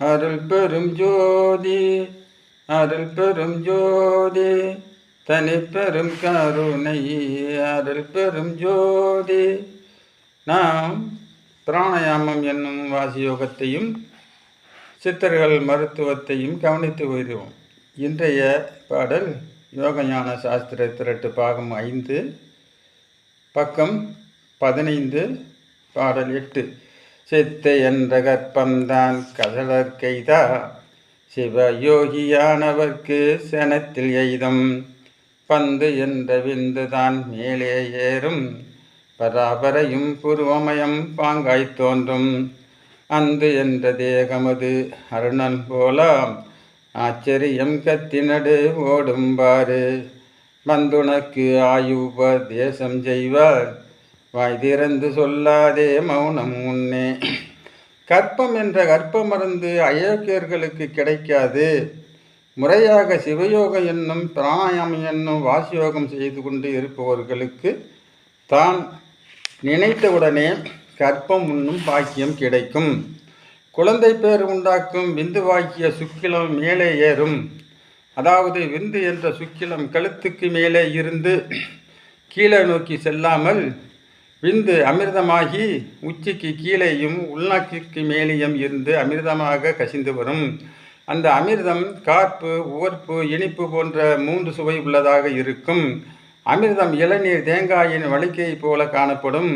அருள் பெரும் ஜோதி அருள் பெரும் ஜோதி. தனி பெரும் கருணை அருள் பெரும் ஜோதி. நாம் பிராணாயாமம் என்னும் வாசியோகத்தையும் சித்தர்கள் மருத்துவத்தையும் கவனித்து வருவோம். இன்றைய பாடல் யோகஞான சாஸ்திர திரட்டு பாகம் ஐந்து பக்கம் பதினைந்து பாடல் எட்டு. சித்த என்ற கற்பம்தான் கதலர் கைதா சிவயோகியானவர்க்கு சனத்தில் எய்தும். பந்து என்ற விந்துதான் மேலே ஏறும். பராபரையும் புருவமயம் பாங்காய் தோன்றும். அந்து என்ற தேகமது அருணன் போலாம். ஆச்சரியம் கத்தினடு ஓடும்பாரு வந்துனக்கு ஆயுபதேசம் செய்வார். வாய் திறந்து சொல்லாதே மௌனம் உன்னே கற்பம் என்ற கற்ப மருந்து அயோக்கியர்களுக்கு கிடைக்காது. முறையாக சிவயோகம் என்னும் பிராணாயாமம் என்னும் வாசியோகம் செய்து கொண்டு இருப்பவர்களுக்கு தான் நினைத்தவுடனே கற்பம் உண்ணும் பாக்கியம் கிடைக்கும். குழந்தை பேர் உண்டாக்கும் விந்து வாக்கிய சுக்கிலம் மேலே ஏறும். அதாவது விந்து என்ற சுக்கிலம் கழுத்துக்கு மேலே இருந்து கீழே நோக்கி செல்லாமல் விந்து அமிர்தமாகி உச்சிக்கு கீழேயும் உள்நாக்கிற்கு மேலேயும் இருந்து அமிர்தமாக கசிந்து வரும். அந்த அமிர்தம் கார்ப்பு உவர்ப்பு இனிப்பு போன்ற மூன்று சுவை உள்ளதாக இருக்கும். அமிர்தம் இளநீர் தேங்காயின் வலிக்கையைப் போல காணப்படும்.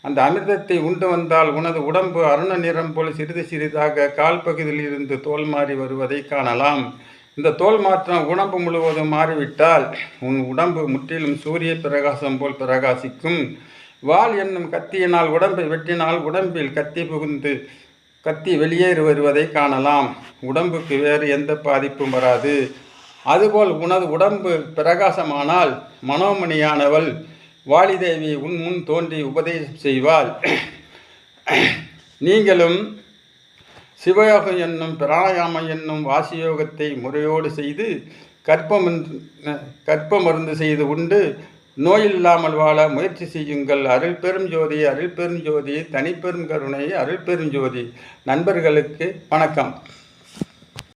அந்த அமிர்தத்தை உண்டு வந்தால் உனது உடம்பு அருண நிறம் போல் சிறிது சிறிதாக கால் பகுதியில் இருந்து தோல் மாறி வருவதை காணலாம். இந்த தோல் மாற்றம் உடம்பு முழுவதும் மாறிவிட்டால் உன் உடம்பு முற்றிலும் சூரிய பிரகாசம் போல் பிரகாசிக்கும். வால் என்னும் கத்தியினால் உடம்பை வெட்டினால் உடம்பில் கத்தி புகுந்து கத்தி வெளியேறி வருவதை காணலாம். உடம்புக்கு வேறு எந்த பாதிப்பும் வராது. அதுபோல் உனது உடம்பு பிரகாசமானால் மனோமணியானவள் வாலிதேவி உன் முன் தோன்றி உபதேசம் செய்வாள். நீங்களும் சிவயோகம் என்னும் பிராணாயாமம் என்னும் வாசியோகத்தை முறையோடு செய்து கற்பம் கற்ப மருந்து செய்து உண்டு. நோய் இல்லாமல் வாழ முயற்சி செய்யுங்கள். அருள் பெரும் ஜோதி அருள் பெரும் ஜோதி தனிப்பெரும் கருணை அருள் பெரும் ஜோதி. நண்பர்களுக்கு வணக்கம்.